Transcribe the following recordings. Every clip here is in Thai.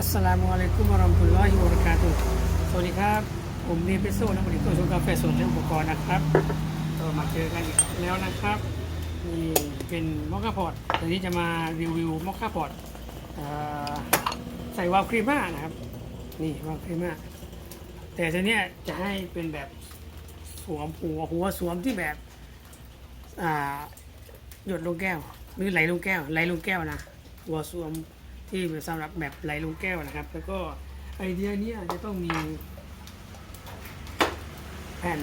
อัสสลามุอะลัยกุมวะเราะห์มะตุลลอฮิวะบะเราะกาตุฮ์สวัสดีครับ ผมเนเปโซ่นักบริโภคชงกาแฟสดและอุปกรณ์นะครับก็มาเจอกันอีกแล้วนะครับนี่เป็นมอคค่าพอตวันนี้จะมารีวิวมอคค่าพอตใส่วาล์วครีม่านะครับ นี่วาล์วครีม่าแต่ทีเนี้ยจะให้เป็นแบบสวมหัวหัวสวมที่แบบหยดลงแก้วหรือไหลลงแก้วไหลลงแก้วนะหัวสวม ที่สำหรับแบบไหลลงแก้วนะครับ แล้วก็ไอเดียนี้จะต้องมีแผ่น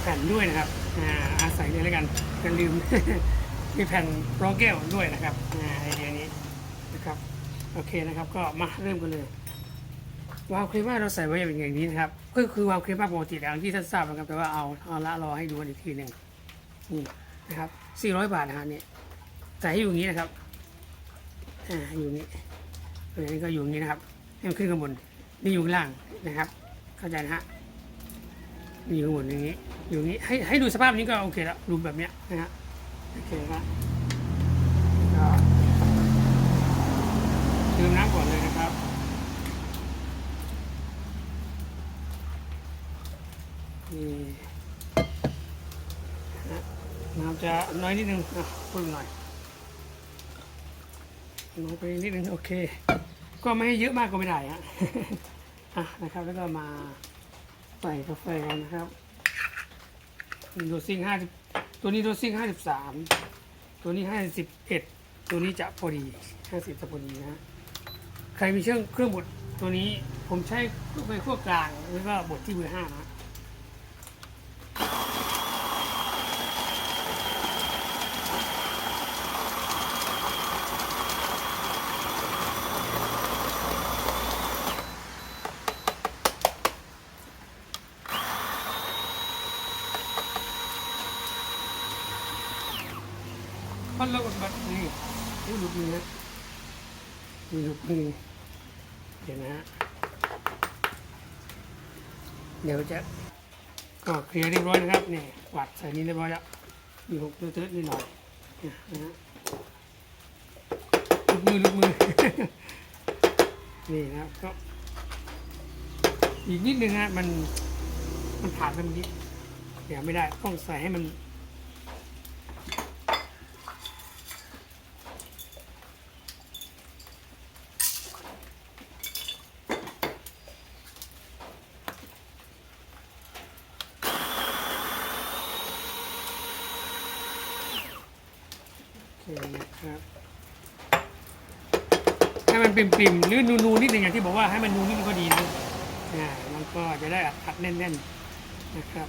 แผ่นด้วยนะครับอ่าอาศัยเลยแล้วกันกันลืมมีแผ่นรองแก้วด้วยนะครับอ่าไอเดียนี้นะครับโอเคนะครับก็มาเริ่มกันเลยวาล์วครีม่าเราใส่ไว้อย่างนี้นะครับก็คือวาล์วครีม่าปกติแล้วที่ท่านทราบนะครับแต่ว่าเอาเอาละรอให้ดูอีกทีหนึ่งนี่นะครับ400 บาทนะฮะเนี่ยใส่ให้อยู่อย่างนี้นะครับ อ่าอยู่นี้อันนี้ก็อยู่นี้นะครับให้มันขึ้นข้างบนนี่อยู่ข้างล่างนะครับ เข้าใจนะฮะนี่อยู่ข้างบนอย่างนี้ อยู่นี้ให้ให้ดูสภาพนี้ก็โอเคแล้วรูปแบบเนี้ยนะฮะโอเคครับก็ดื่มน้ำก่อนเลยนะครับนี่น้ำจะน้อยนิดนึงอะพูดหน่อย น้อยไปนิดนึงโอเค ก็ไม่ให้เยอะมากก็ไม่ได้ฮะอะนะครับแล้วก็มาใส่กาแฟนะครับโดซิ่งห้าสิบตัวนี้โดซิ่งห้าสิบสามตัวนี้ห้าสิบเอ็ดตัวนี้จะพอดีห้าสิบจะพอดีนะฮะใครมีเครื่องเครื่องบดตัวนี้ผมใช้ไปขั้วกลางแล้วก็บดที่เบอร์ห้านะ พันและบัดนี่อู้หลุดมือนะมีหลุดมือเดี๋ยวนะฮะเดี๋ยวจะก็เคลียร์เรียบร้อยนะครับนี่กวาดใส่นี้เรียบร้อยแล้วมีหกเติร์ดนิดหน่อยนะฮะลุดมือลุดมือ นี่นะครับก็อีกนิดนึงนะมันมันผ่านไปเมื่อกี้เดี๋ยวไม่ได้ต้องใส่ให้มัน เคนะครับ ให้มันปิ่มๆหรือนูๆนิดหนึ่งอย่างที่บอกว่าให้มันนูนิดนึงก็ดีนะอ่ามันก็จะได้อัดแน่นๆนะครับ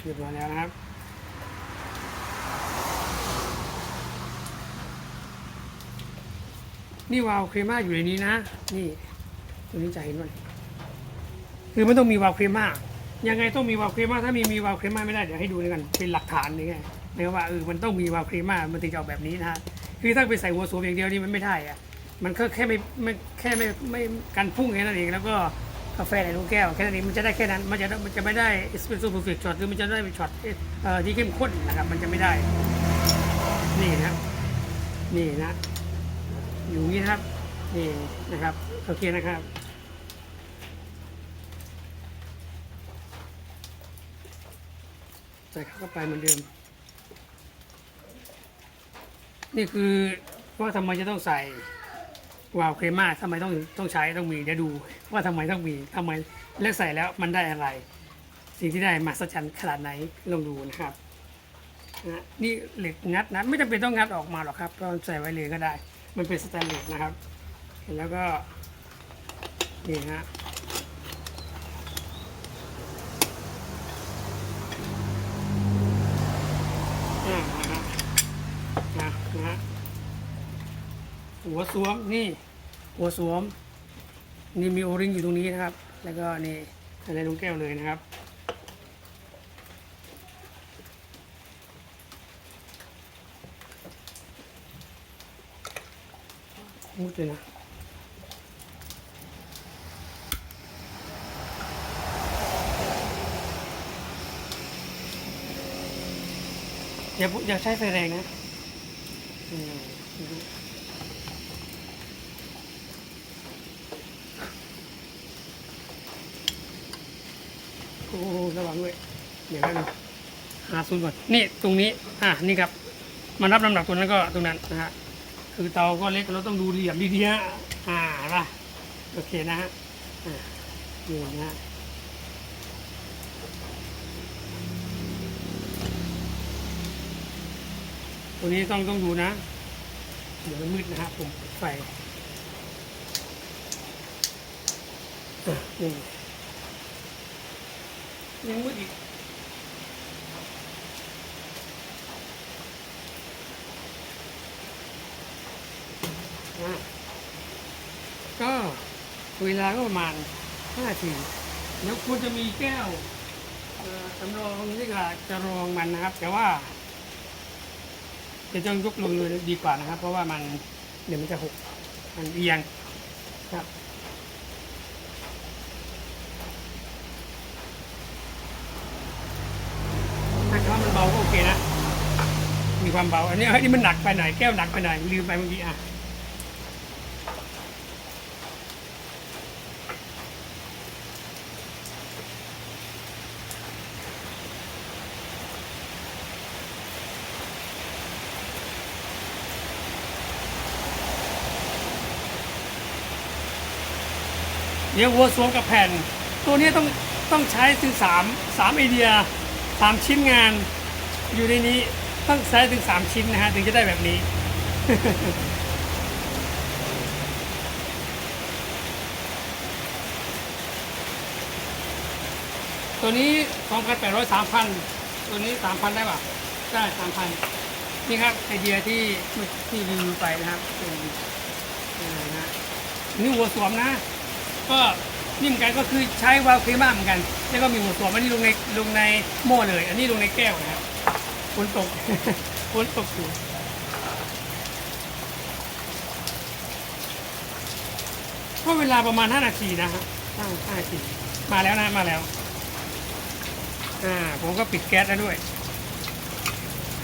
เรียบร้อยแล้วนะครับนี่วาวเครม่าอยู่ในนี้นะ นี่ตัวนี้จะเห็นมัน คือมันต้องมีวาล์วเครม่ายังไงต้องมีวาล์วเครม่าถ้ามีมีวาล์วเครม่าไม่ได้เดี๋ยวให้ดูด้วยกันเป็นหลักฐานนี่ไงนะว่าเออมันต้องมีวาล์วเครม่ามันถึงจะออกแบบนี้นะฮะคือถ้าไปใส่หัวสูบอย่างเดียวนี่มันไม่ได้อะมันก็แค่ไม่ไม่แค่ไม่ไม่กันพุ่งแค่นั้นเองแล้วก็กาแฟในลูกแก้วแค่นั้นเองมันจะได้แค่นั้นมันจะมันจะไม่ได้เอสเปรสโซ่เพอร์เฟกต์ช็อตหรือมันจะได้เป็นช็อตเอ่อที่เข้มข้นนะครับมันจะไม่ได้ นี่นะนี่นะอยู่นี้นะครับนี่นะครับโอเคนะครับ ใส่เข้าไปเหมือนเดิม นี่คือว่าทำไมจะต้องใส่วาล์วเครม่าทำไมต้องต้องใช้ต้องมีเดี๋ยวดู ว่าทำไมต้องมีทำไมเลือกใส่แล้วมันได้อะไร สิ่งที่ได้มาสัจจันขนาดไหนลองดูนะครับนะนี่เหล็กงัดนะไม่จำเป็นต้องงัดออกมาหรอกครับก็ใส่ไว้เลยก็ได้ มันเป็นสแตนเลสนะครับ แล้วก็นี่ฮะ อ่านะฮะ นะฮะหัวสวมนี่หัวสวม นี่มีโอริงอยู่ตรงนี้นะครับ แล้วก็นี่อะไรลงแก้วเลยนะครับมุดเลยนะอย่าอย่าใช้ไฟแรงนะ โอ้ระวังด้วยเดี๋ยวนะหาซูนก่อนนี่ตรงนี้อะนี่ครับ มันรับน้ำหนักตัวนั้นก็ตรงนั้นนะฮะคือเตาก็เล็กเราต้องดูเหลี่ยมดีๆฮะอ่าเห็นป่ะโอเคนะฮะอ่านี่นะฮะ ตัวนี้ต้องต้องดูนะ เดี๋ยวมันมืดนะฮะผมไฟอะนี่ยังมืดอีกอะก็เวลาก็ประมาณ5นาทีแล้วควรจะมีแก้วสำรองที่จะรองมันนะครับ แต่ว่า จะต้องยกลงเลยดีกว่านะครับ เพราะว่ามันเดี๋ยวมันจะหกมันเอียงครับถ้าว่ามันเบาก็โอเคนะ มีความเบา อันนี้เฮ้ยนี่มันหนักไปหน่อยแก้วหนักไปหน่อยลืมไปบางทีอะ เดี๋ยววัวสวมกับแผ่น ตัวนี้ต้องต้องใช้ถึงสามสามไอเดียสามชิ้นงานอยู่ในนี้ต้องใช้ถึงสามชิ้นนะฮะถึงจะได้แบบนี้ตัวนี้สองพันแปดร้อยสามพันตัวนี้สามพันได้ป่ะ ได้สามพันนี่ครับไอเดียที่ที่รีวิวไปนะครับนอ่นะนี่วัวสวมนะ ก็นี่เหมือนกันก็คือใช้วาล์วครีม่าเหมือนกัน แล้วก็มีหัวสวมอันนี้ลงในลงในหม้อเลย อันนี้ลงในแก้วนะครับฝนตกฝนตกอยู่ก็เวลาประมาณ 5 นาทีนะฮะห้านาทีมาแล้วนะมาแล้ว อ่า ผมก็ปิดแก๊สแล้วด้วย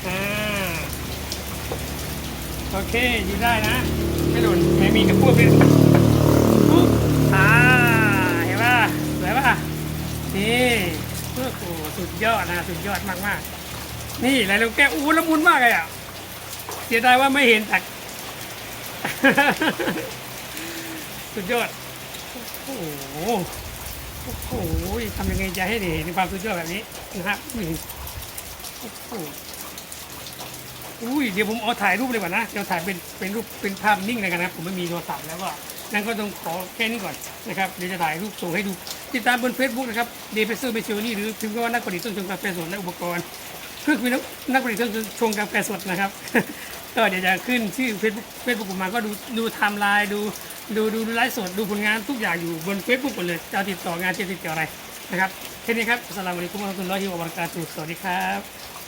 อ่า โอเค อยู่ได้นะ ไม่หล่นไม่มีกระพุ้งเลย อ่าเห็นป่ะสวยป่ะนี่โอ้โหสุดยอดนะสุดยอดมากมากๆนี่อะไรลูกแก้วอู้ละมุนมากเลยอะเสียดายว่าไม่เห็นตักสุดยอดโอ้โหโอ้โหทำยังไงจะให้เห็นความสุดยอดแบบนี้นะครับนี่โอ้โหอุ้ยเดี๋ยวผมเอาถ่ายรูปเลยก่อนนะเดี๋ยวถ่ายเป็นเป็นรูปเป็นภาพนิ่งเลยกันนะผมไม่มีโทรศัพท์แล้วก็ นั่นก็ต้องขอแค่นี้ก่อนนะครับเดี๋ยวจะถ่ายรูปส่งให้ดู ติดตามบน Facebook นะครับเดย์เพเซอร์เบเชินี่หรือพิมพ์ว่านักประดิษฐ์ต้นชงกาแฟสดและอุปกรณ์เพื่อคุยนักนักประดิษฐ์ต้นชงกาแฟสดนะครับก็เดี๋ยวจะขึ้นชื่อเฟซบุ๊กเฟซบุ๊กผมมาก็ดูดูไทม์ไลน์ดูดูดูไลฟ์สดดูผลงานทุกอย่างอยู่บนเฟซบุ๊กหมดเลยจะติดต่องานจะติดต่ออะไรนะครับแค่นี้ครับสลามอะลัยกุมวะเราะตุลลอฮิวะบราะกาตุสวัสดีครับ